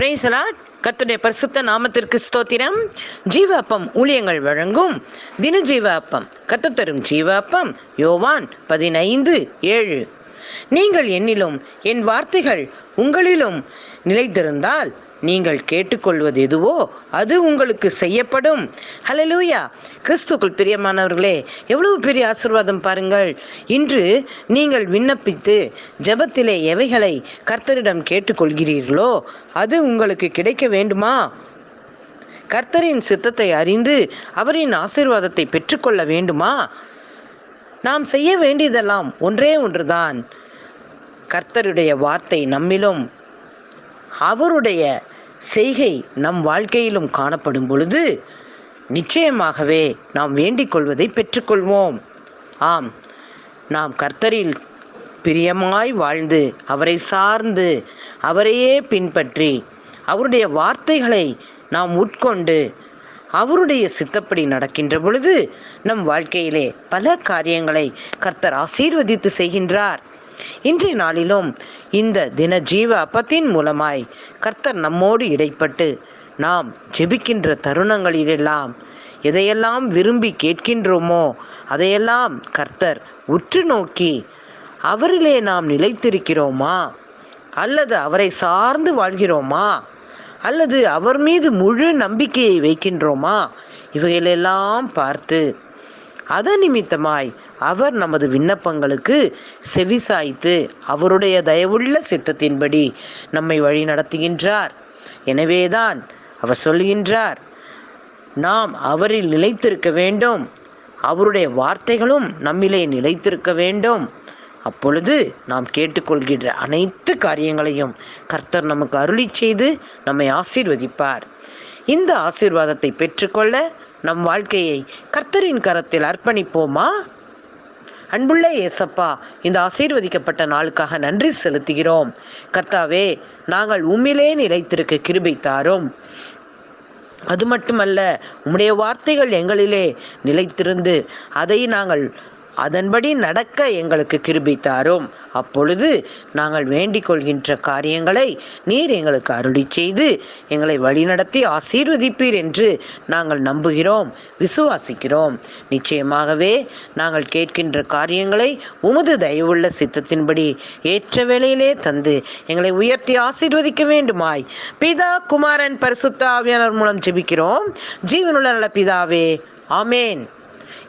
பிரேசலா கர்த்தருடைய பரிசுத்த நாமத்திற்கு ஸ்தோத்திரம். ஜீவ அப்பம் ஊழியங்கள் வழங்கும் தின ஜீவ அப்பம் ஜீவாப்பம் தரும் ஜீவ அப்பம் யோவான் பதினைந்து ஏழு. நீங்கள் என்னிலும் என் வார்த்தைகள் உங்களிலும் நிலைத்திருந்தால் நீங்கள் கேட்டுக்கொள்வது எதுவோ அது உங்களுக்கு செய்யப்படும். ஹலலூயா கிறிஸ்துக்குள் பிரியமானவர்களே எவ்வளவு பெரிய ஆசீர்வாதம் பாருங்கள். இன்று நீங்கள் விண்ணப்பித்து ஜெபத்திலே எவைகளை கர்த்தரிடம் கேட்டுக்கொள்கிறீர்களோ அது உங்களுக்கு கிடைக்க வேண்டுமா? கர்த்தரின் சித்தத்தை அறிந்து அவரின் ஆசீர்வாதத்தை பெற்றுக்கொள்ள வேண்டுமா? நாம் செய்ய வேண்டியதெல்லாம் ஒன்றே ஒன்றுதான். கர்த்தருடைய வார்த்தை நம்மிலும் அவருடைய செய்கை நம் வாழ்க்கையிலும் காணப்படும் பொழுது நிச்சயமாகவே நாம் வேண்டிக் கொள்வதை பெற்றுக்கொள்வோம். ஆம் நாம் கர்த்தரில் பிரியமாய் வாழ்ந்து அவரை சார்ந்து அவரையே பின்பற்றி அவருடைய வார்த்தைகளை நாம் உட்கொண்டு அவருடைய சித்தப்படி நடக்கின்ற பொழுது நம் வாழ்க்கையிலே பல காரியங்களை கர்த்தர் ஆசீர்வதித்து செய்கின்றார். இன்றைய நாளிலும் இந்த தின ஜீவ அப்பத்தின் மூலமாய் கர்த்தர் நம்மோடு இடைப்பட்டு நாம் ஜெபிக்கின்ற தருணங்களிலெல்லாம் எதையெல்லாம் விரும்பி கேட்கின்றோமோ அதையெல்லாம் கர்த்தர் உற்று நோக்கி அவரிலே நாம் நிலைத்திருக்கிறோமா? அல்லது அவரை சார்ந்து வாழ்கிறோமா? அல்லது அவர் மீது முழு நம்பிக்கையை வைக்கின்றோமா? இவைகளெல்லாம் பார்த்து அதன் நிமித்தமாய் அவர் நமது விண்ணப்பங்களுக்கு செவிசாய்த்து அவருடைய தயவுள்ள சித்தத்தின்படி நம்மை வழி நடத்துகின்றார். எனவேதான் அவர் சொல்கின்றார் நாம் அவரில் நிலைத்திருக்க வேண்டும். அவருடைய வார்த்தைகளும் நம்மிலே நிலைத்திருக்க வேண்டும். அப்பொழுது நாம் கேட்டுக்கொள்கின்ற அனைத்து காரியங்களையும் கர்த்தர் நமக்கு அருளி செய்து நம்மை ஆசீர்வதிப்பார். இந்த ஆசீர்வாதத்தை பெற்றுக்கொள்ள நம் வாழ்க்கையை கர்த்தரின் கரத்தில் அர்ப்பணிப்போமா? அன்புள்ள ஏசப்பா இந்த ஆசீர்வதிக்கப்பட்ட நாளுக்காக நன்றி செலுத்துகிறோம். கர்த்தாவே நாங்கள் உம்மிலே நிலைத்திருக்க கிருபை தாரும். அது மட்டுமல்ல உம்முடைய வார்த்தைகள் எங்களிலே நிலைத்திருந்து அதை நாங்கள் அதன்படி நடக்க எங்களுக்கு கிருபித்தாரும் அப்பொழுது நாங்கள் வேண்டிக் கொள்கின்ற காரியங்களை நீர் எங்களுக்கு அருளி செய்து எங்களை வழிநடத்தி ஆசீர்வதிப்பீர் என்று நாங்கள் நம்புகிறோம் விசுவாசிக்கிறோம். நிச்சயமாகவே நாங்கள் கேட்கின்ற காரியங்களை உமது தயவுள்ள சித்தத்தின்படி ஏற்ற வேளையிலே தந்து எங்களை உயர்த்தி ஆசீர்வதிக்க வேண்டுமாய். பிதா குமாரன் பரிசுத்த ஆவியானவர் மூலம் ஜெபிக்கிறோம். ஜீவனுள்ள நல்ல பிதாவே ஆமேன்.